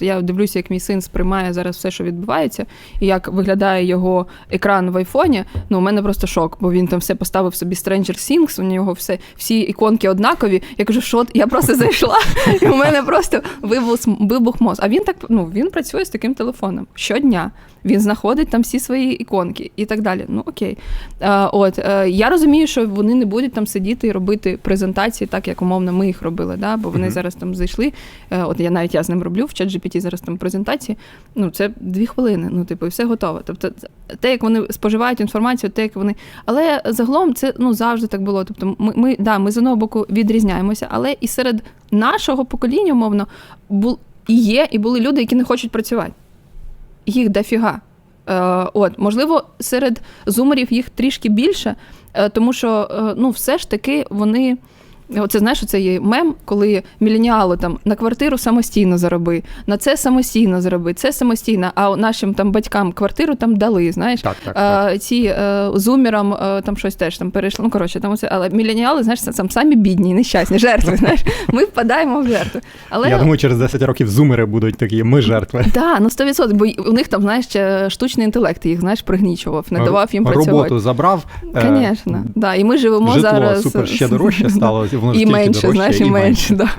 Я дивлюся, як мій син сприймає зараз все, що відбувається, і як виглядає його екран в айфоні. Ну, у мене просто шок, бо він там все поставив собі Stranger Things, у нього все, всі іконки однакові. Я кажу, що я просто зайшла, і у мене просто вибух, вибух мозку. А він так ну він працює з таким телефоном щодня. Він знаходить там всі свої іконки і так далі. Ну окей. Е, от е, я розумію, що вони не будуть там сидіти і робити презентації, так як умовно ми їх робили. Да? Бо вони Мгм. зараз там зайшли. Е, от я навіть я з ним роблю в чат GPT зараз там презентації. Ну це дві хвилини. Ну, типу, і все готово. Тобто, те, як вони споживають інформацію, те, як вони. Але загалом це ну завжди так було. Тобто, ми, ми да, ми з одного боку відрізняємося, але і серед нашого покоління, умовно, бул і є, і були люди, які не хочуть працювати. Їх дофіга. Е, от, можливо, серед зумерів їх трішки більше, е, тому що е, ну, все ж таки вони. Оце знаєш, це є мем, коли міленіали там на квартиру самостійно зароби, на це самостійно зароби, це самостійно, а нашим там батькам квартиру там дали, знаєш. Так, так, так. Е, ці е, зумерам е, там щось теж там перейшло. Ну коротше, там оце, але міленіали, знаєш, там самі бідні, нещасні, жертви. Знаєш, ми впадаємо в жертви. Але Я думаю, через 10 років зумери будуть такі, ми жертви. Да, ну 100%, бо у них там, знаєш, ще штучний інтелект їх, знаєш, пригнічував, не давав їм працювати. Роботу забрав. е, Звісно, да. І ми живемо Житло зараз супер ще дорожче стало, воно ж і тільки менше, дорожче, знаєш, і менше. Да.